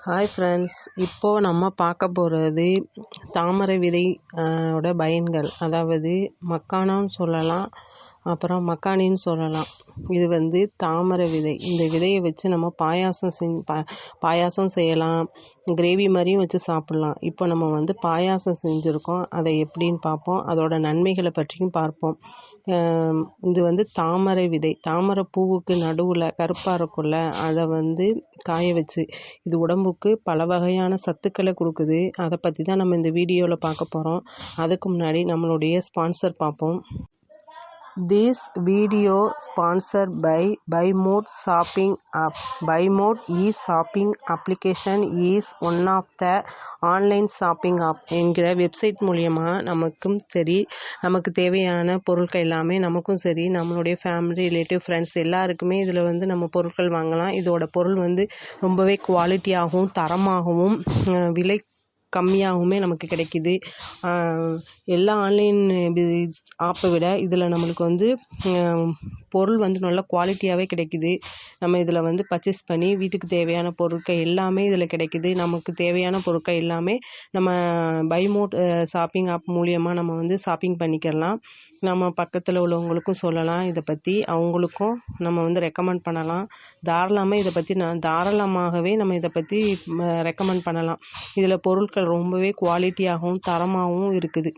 Hi friends இப்போது நம்ம பார்க்க போகிறது தாமரை விதை ஓட பயன்கள். அதாவது மக்கானான்னு சொல்லலாம். அப்புறம் மக்கானின்னு சொல்லலாம். இது வந்து தாமரை விதை. இந்த விதையை வச்சு நம்ம பாயாசம் செஞ் பா பாயாசம் செய்யலாம். கிரேவி மாதிரியும் வச்சு சாப்பிட்லாம். இப்போ நம்ம வந்து பாயாசம் செஞ்சுருக்கோம். அதை எப்படின்னு பார்ப்போம். அதோட நன்மைகளை பற்றியும் பார்ப்போம். இது வந்து தாமரை விதை. தாமரை பூவுக்கு நடுவில் கருப்பாக இருக்கும்ல அதை வந்து காய வச்சு இது உடம்புக்கு பல வகையான சத்துக்களை கொடுக்குது. அதை பற்றி தான் நம்ம இந்த வீடியோவில் பார்க்க போகிறோம் அதுக்கு முன்னாடி நம்மளுடைய ஸ்பான்சர் பார்ப்போம். This video sponsored by BuyMode shopping app. BuyMode e-shopping application is one of the online shopping app என்கிற வெப்சைட் மூலியமாக நமக்கும் சரி நமக்கு தேவையான பொருட்கள் எல்லாமே நமக்கும் சரி நம்மளுடைய ஃபேமிலி ரிலேட்டிவ் ஃப்ரெண்ட்ஸ் எல்லாருக்குமே இதில் வந்து நம்ம பொருட்கள் வாங்கலாம் இதோட பொருள் வந்து ரொம்பவே குவாலிட்டியாகவும் தரமாகவும் விலை கம்மியாகவுமே நமக்கு கிடைக்கிது. எல்லா ஆன்லைன் ஆப்பை விட இதில் நம்மளுக்கு வந்து பொருள் வந்து நல்ல குவாலிட்டியாகவே கிடைக்கிது. நம்ம இதில் வந்து பர்ச்சேஸ் பண்ணி வீட்டுக்கு தேவையான பொருட்கள் எல்லாமே இதில் கிடைக்கிது. நமக்கு தேவையான பொருட்கள் எல்லாமே நம்ம பைமோட் ஷாப்பிங் ஆப் மூலியமாக நம்ம வந்து ஷாப்பிங் பண்ணிக்கலாம். நம்ம பக்கத்தில் உள்ளவங்களுக்கும் சொல்லலாம் இதை பற்றி அவங்களுக்கும் நம்ம வந்து ரெக்கமெண்ட் பண்ணலாம். தாராளமாக இதை பற்றி நான் தாராளமாகவே நம்ம இதை பற்றி ரெக்கமெண்ட் பண்ணலாம். இதில் பொருட்கள் ரொம்பவே குவாலிட்டியாகவும் தரமாகவும் இருக்குது.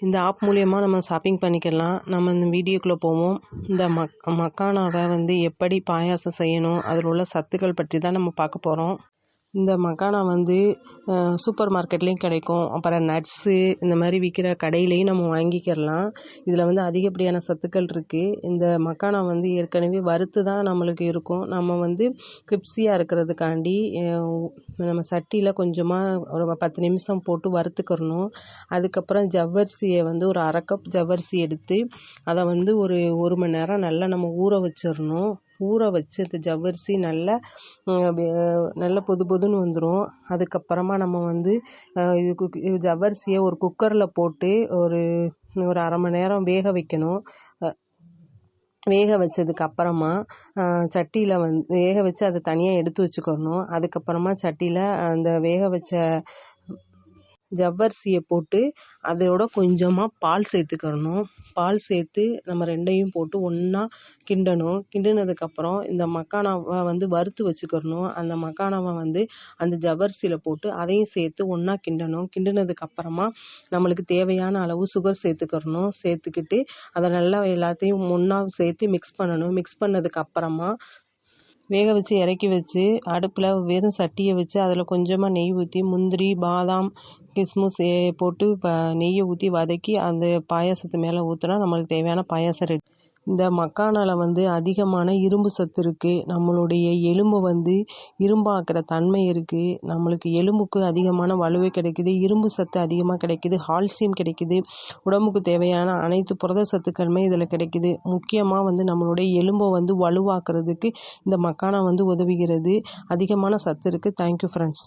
இந்த ஆப் மூலயமா நம்ம ஷாப்பிங் பண்ணிக்கலாம். நம்ம இந்த வீடியோக்குள்ளே போவோம். இந்த மக் மக்கானாவை வந்து எப்படி பாயாசம் செய்யணும் அதில் உள்ள சத்துக்கள் பற்றி தான் நம்ம பார்க்க போகிறோம் இந்த மக்கானா வந்து சூப்பர் மார்க்கெட்லேயும் கிடைக்கும். அப்புறம் நட்ஸு இந்த மாதிரி விற்கிற கடையிலையும் நம்ம வாங்கிக்கிடலாம் இதில் வந்து அதிகப்படியான சத்துக்கள் இருக்குது இந்த மக்கானா வந்து ஏற்கனவே வறுத்து தான் நம்மளுக்கு இருக்கும். நம்ம வந்து கிரிப்ஸியாக இருக்கிறதுக்காண்டி நம்ம சட்டியில் கொஞ்சமாக ஒரு பத்து நிமிஷம் போட்டு வறுத்துக்கிறணும். அதுக்கப்புறம் ஜவ்வரிசியை வந்து ஒரு அரை கப் ஜவ்வரிசி எடுத்து அதை வந்து ஒரு ஒரு மணி நேரம் நல்லா நம்ம ஊற வச்சிடணும். ஊற வச்சு அது ஜவ்வரிசி நல்லா நல்லா பொது பொதுன்னு வந்துடும் அதுக்கப்புறமா நம்ம வந்து இது ஜவ்வரிசியை ஒரு குக்கரில் போட்டு ஒரு ஒரு அரை மணி நேரம் வேக வைக்கணும். வேக வச்சதுக்கு அப்புறமா சட்டியில் வந்து வேக வச்சு அதை தனியாக எடுத்து வச்சுக்கணும். அதுக்கப்புறமா சட்டியில் அந்த வேக வச்ச ஜவ்வரிசியை போட்டு அதோட கொஞ்சமாக பால் சேர்த்துக்கணும். பால் சேர்த்து நம்ம ரெண்டையும் போட்டு ஒன்றா கிண்டணும். கிண்டினதுக்கப்புறம் இந்த மக்கானாவை வந்து வறுத்து வச்சுக்கிறணும் அந்த மக்கானாவை வந்து அந்த ஜவ்வரிசியில் போட்டு அதையும் சேர்த்து ஒன்றா கிண்டணும். கிண்டினதுக்கப்புறமா நம்மளுக்கு தேவையான அளவு சுகர் சேர்த்துக்கணும். சேர்த்துக்கிட்டு அதை நல்லா எல்லாத்தையும் ஒன்றா சேர்த்து மிக்ஸ் பண்ணணும். மிக்ஸ் பண்ணதுக்கப்புறமா வேக வச்சு இறக்கி வச்சு அடுப்பில் வெறும் சட்டியை வச்சு அதில் கொஞ்சமாக நெய் ஊற்றி முந்திரி பாதாம் கிஸ்மிஸ் போட்டு நெய்யை ஊற்றி வதக்கி அந்த பாயாசத்து மேலே ஊற்றினா நம்மளுக்கு தேவையான பாயாசம் ரெடி. இந்த மக்கானால வந்து அதிகமான இரும்பு சத்து இருக்குது நம்மளுடைய எலும்பை வந்து இரும்பாக்குற தன்மை இருக்குது நம்மளுக்கு எலும்புக்கு அதிகமான வலுவை கிடைக்குது இரும்பு சத்து அதிகமாக கிடைக்குது கால்சியம் கிடைக்குது. உடம்புக்கு தேவையான அனைத்து புரத சத்துக்களுமே இதில் கிடைக்குது. முக்கியமாக வந்து நம்மளுடைய எலும்பை வந்து வலுவாக்குறதுக்கு இந்த மக்கானா வந்து உதவுகிறது. அதிகமான சத்து இருக்குது தேங்க்யூ ஃப்ரெண்ட்ஸ்